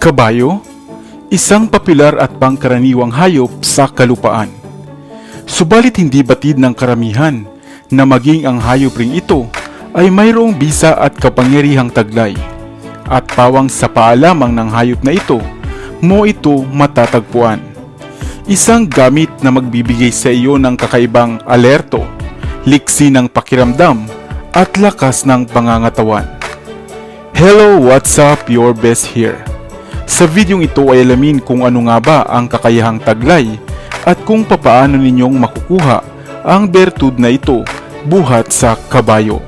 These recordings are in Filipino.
Kabayo? Isang popular at pangkaraniwang hayop sa kalupaan. Subalit hindi batid ng karamihan na maging ang hayop ring ito ay mayroong bisa at kapangyarihang taglay. At pawang sa paalamang ng hayop na ito, mo ito matatagpuan. Isang gamit na magbibigay sa iyo ng kakaibang alerto, liksi ng pakiramdam, at lakas ng pangangatawan. Hello, what's up? Your best here. Sa videong ito ay alamin kung ano nga ba ang kakayahang taglay at kung papaano ninyong makukuha ang bertud na ito buhat sa kabayo.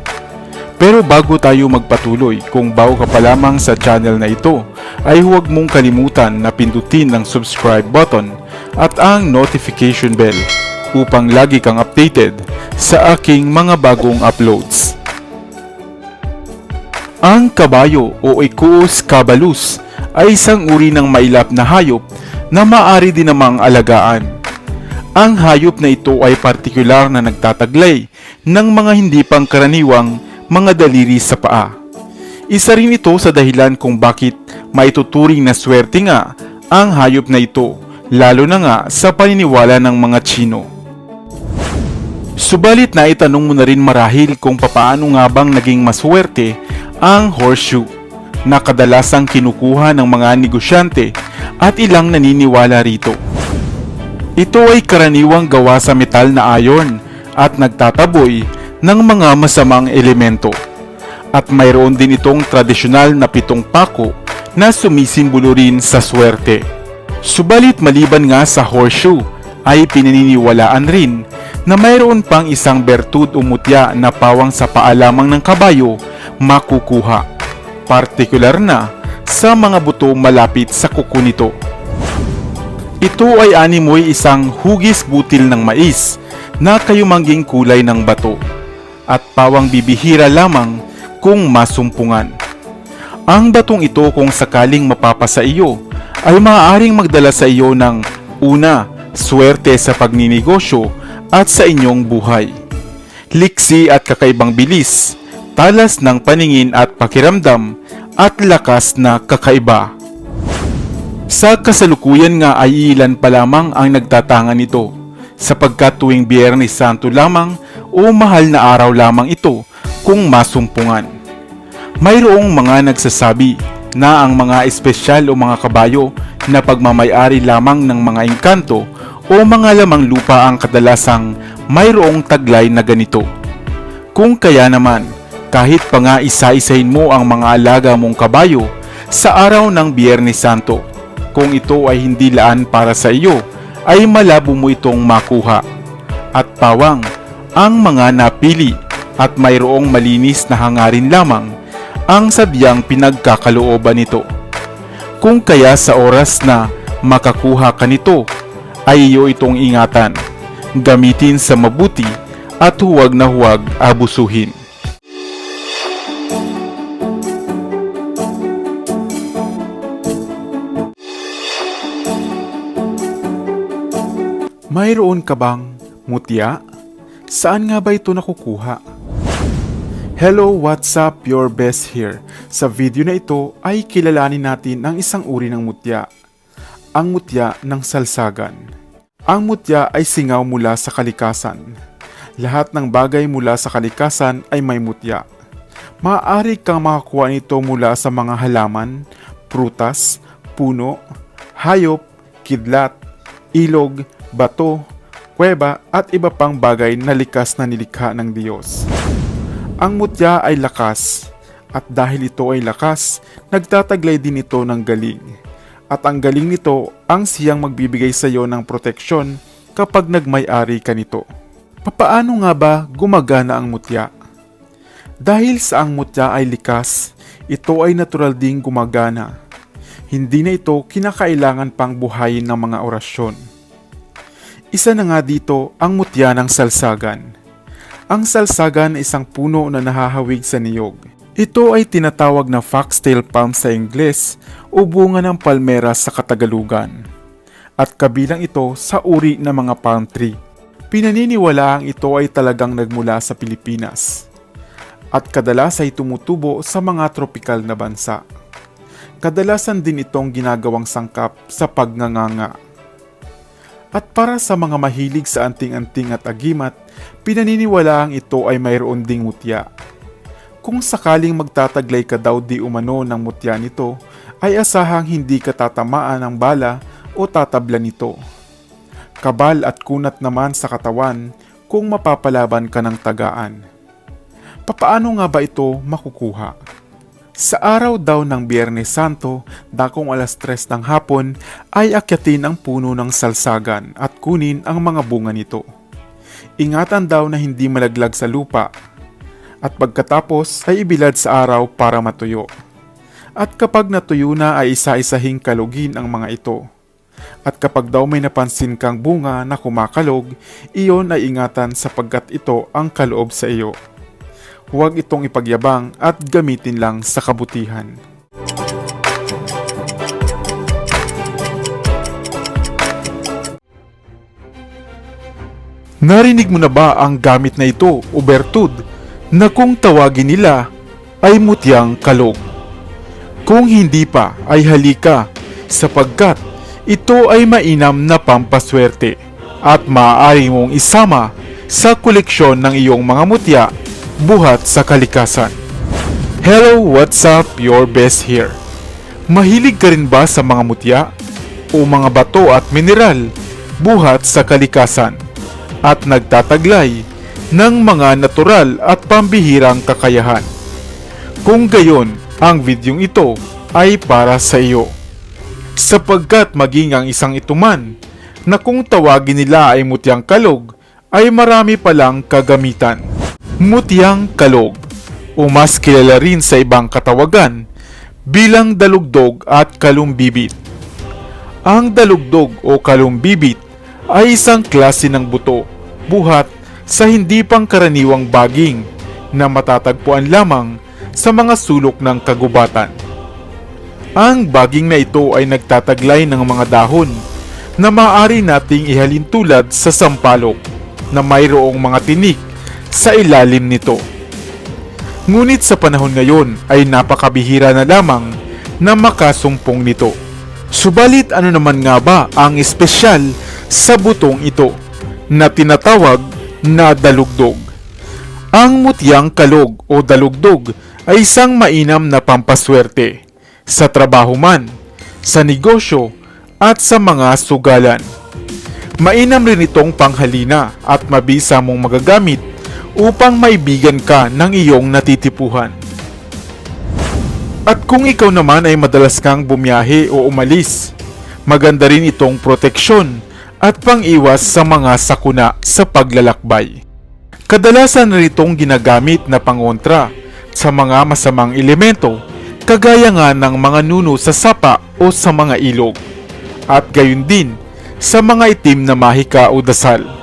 Pero bago tayo magpatuloy, kung bago ka pa lamang sa channel na ito, ay huwag mong kalimutan na pindutin ang subscribe button at ang notification bell upang lagi kang updated sa aking mga bagong uploads. Ang kabayo o Equus cabalus ay isang uri ng mailap na hayop na maaari din namang alagaan. Ang hayop na ito ay partikular na nagtataglay ng mga hindi pangkaraniwang mga daliri sa paa. Isa rin ito sa dahilan kung bakit maituturing na swerte nga ang hayop na ito, lalo na nga sa paniniwala ng mga Chino. Subalit na itanong mo na rin marahil kung papaano nga bang naging maswerte ang horseshoe na kadalasang kinukuha ng mga negosyante at ilang naniniwala rito. Ito ay karaniwang gawa sa metal na ayon at nagtataboy ng mga masamang elemento. At mayroon din itong tradisyonal na pitong pako na sumisimbolo rin sa swerte. Subalit maliban nga sa horseshoe ay pinaniniwalaan rin na mayroon pang isang bertud o mutya na pawang sa paalamang ng kabayo makukuha. Partikular na sa mga buto malapit sa kuko nito. Ito ay animoy isang hugis butil ng mais na kayumangging kulay ng bato at pawang bibihira lamang kung masumpungan. Ang batong ito kung sakaling mapapasa iyo ay maaaring magdala sa iyo ng una, swerte sa pagninegosyo at sa inyong buhay. Liksi at kakaibang bilis, talas ng paningin at pakiramdam at lakas na kakaiba. Sa kasalukuyan nga ay ilan pa lamang ang nagtatangan nito sapagkat tuwing Biyernes Santo lamang o mahal na araw lamang ito kung masumpungan. Mayroong mga nagsasabi na ang mga espesyal o mga kabayo na pagmamayari lamang ng mga engkanto o mga lamang lupa ang kadalasang mayroong taglay na ganito. Kung kaya naman, kahit pa nga isa-isahin mo ang mga alaga mong kabayo sa araw ng Biyernes Santo, kung ito ay hindi laan para sa iyo, ay malabo mo itong makuha. At pawang, ang mga napili at mayroong malinis na hangarin lamang ang sadyang pinagkakalooban nito. Kung kaya sa oras na makakuha ka nito, ay iyo itong ingatan, gamitin sa mabuti at huwag na huwag abusuhin. Mayroon ka bang mutya? Saan nga ba ito nakukuha? Hello, what's up? Your best here. Sa video na ito ay kilalanin natin ang isang uri ng mutya. Ang mutya ng salsagan. Ang mutya ay singaw mula sa kalikasan. Lahat ng bagay mula sa kalikasan ay may mutya. Maaari kang makakuha nito mula sa mga halaman, prutas, puno, hayop, kidlat, ilog, bato, kuweba at iba pang bagay na likas na nilikha ng Diyos. Ang mutya ay lakas at dahil ito ay lakas, nagtataglay din ito ng galing. At ang galing nito ang siyang magbibigay sa iyo ng proteksyon kapag nagmay-ari ka nito. Papaano nga ba gumagana ang mutya? Dahil sa ang mutya ay likas, ito ay natural ding gumagana. Hindi na ito kinakailangan pang buhayin ng mga orasyon. Isa na nga dito ang mutya ng salsagan. Ang salsagan ay isang puno na nahahawig sa niyog. Ito ay tinatawag na foxtail palm sa Ingles o bunga ng palmera sa Katagalugan. At kabilang ito sa uri ng mga palm tree. Pinaniniwalaang ito ay talagang nagmula sa Pilipinas. At kadalas ay tumutubo sa mga tropikal na bansa. kadalasan din itong ginagawang sangkap sa pagnganganga. At para sa mga mahilig sa anting-anting at agimat, pinaniniwalaang ito ay mayroon ding mutya. Kung sakaling magtataglay ka daw di umano ng mutya nito, ay asahang hindi ka tatamaan ng bala o tatablan nito. Kabal at kunat naman sa katawan kung mapapalaban ka ng tagaan. Papaano nga ba ito makukuha? Sa araw daw ng Biyernes Santo, dakong alas tres ng hapon, ay akyatin ang puno ng salsagan at kunin ang mga bunga nito. Ingatan daw na hindi malaglag sa lupa at pagkatapos ay ibilad sa araw para matuyo. At kapag natuyo na ay isa-isahing kalugin ang mga ito. At kapag daw may napansin kang bunga na kumakalog, iyon ay ingatan sapagkat ito ang kaloob sa iyo. Huwag itong ipagyabang at gamitin lang sa kabutihan. Narinig mo na ba ang gamit na ito o na kung tawagin nila ay mutyang kalog? Kung hindi pa ay halika sapagkat ito ay mainam na pampaswerte at maaari mong isama sa koleksyon ng iyong mga mutya buhat sa kalikasan. Hello, what's up? Your best here. Mahilig ka rin ba sa mga mutya o mga bato at mineral buhat sa kalikasan at nagtataglay ng mga natural at pambihirang kakayahan? Kung gayon, ang videong ito ay para sa iyo. Sapagkat maging ang isang ituman na kung tawagin nila ay mutyang kalog ay marami palang kagamitan. Mutyang kalog o mas kilala rin sa ibang katawagan bilang dalugdog at kalumbibit. Ang dalugdog o kalumbibit ay isang klase ng buto buhat sa hindi pangkaraniwang baging na matatagpuan lamang sa mga sulok ng kagubatan. Ang baging na ito ay nagtataglay ng mga dahon na maaari nating ihalin tulad sa sampalok na mayroong mga tinik sa ilalim nito. Ngunit sa panahon ngayon ay napakabihira na lamang na makasumpong nito. Subalit ano naman nga ba ang espesyal sa butong ito na tinatawag na dalugdog? Ang mutyang kalog o dalugdog ay isang mainam na pampaswerte sa trabaho man, sa negosyo at sa mga sugalan. Mainam rin itong panghalina at mabisa mong magagamit upang maibigan ka ng iyong natitipuhan. At kung ikaw naman ay madalas kang bumiyahe o umalis, maganda rin itong proteksyon at pang-iwas sa mga sakuna sa paglalakbay. Kadalasan rin itong ginagamit na pangontra sa mga masamang elemento kagaya nga ng mga nuno sa sapa o sa mga ilog at gayon din sa mga itim na mahika o dasal.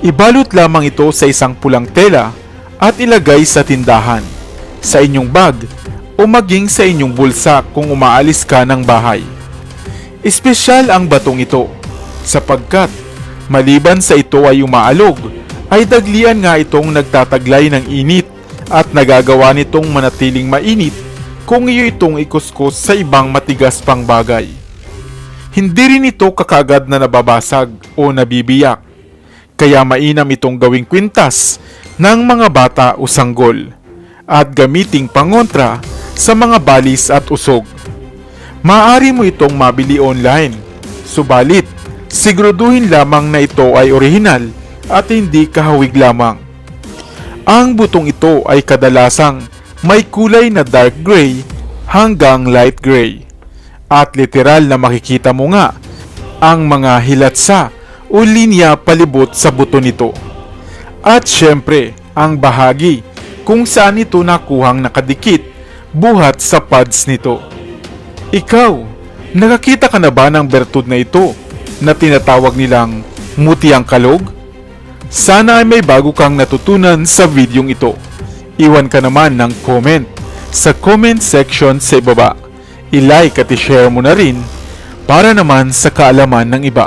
Ibalot lamang ito sa isang pulang tela at ilagay sa tindahan, sa inyong bag o maging sa inyong bulsa kung umaalis ka ng bahay. Espesyal ang batong ito sapagkat maliban sa ito ay umaalog, ay daglian nga itong nagtataglay ng init at nagagawa nitong manatiling mainit kung iyo itong ikuskus sa ibang matigas pang bagay. Hindi rin ito kakagad na nababasag o nabibiyak, kaya mainam itong gawing kwintas ng mga bata o sanggol at gamiting pangontra sa mga balis at usog. Maaari mo itong mabili online, subalit siguraduhin lamang na ito ay orihinal at hindi kahawig lamang. Ang butong ito ay kadalasang may kulay na dark gray hanggang light gray. At literal na makikita mo nga ang mga hilatsa o linya palibot sa buto nito. At syempre, ang bahagi kung saan ito nakuhang nakadikit buhat sa pads nito. Ikaw, nakakita ka na ba ng bertud na ito na tinatawag nilang mutiang kalog? Sana ay may bago kang natutunan sa videong ito. Iwan ka naman ng comment sa comment section sa ibaba. I-like at i-share mo na rin para naman sa kaalaman ng iba.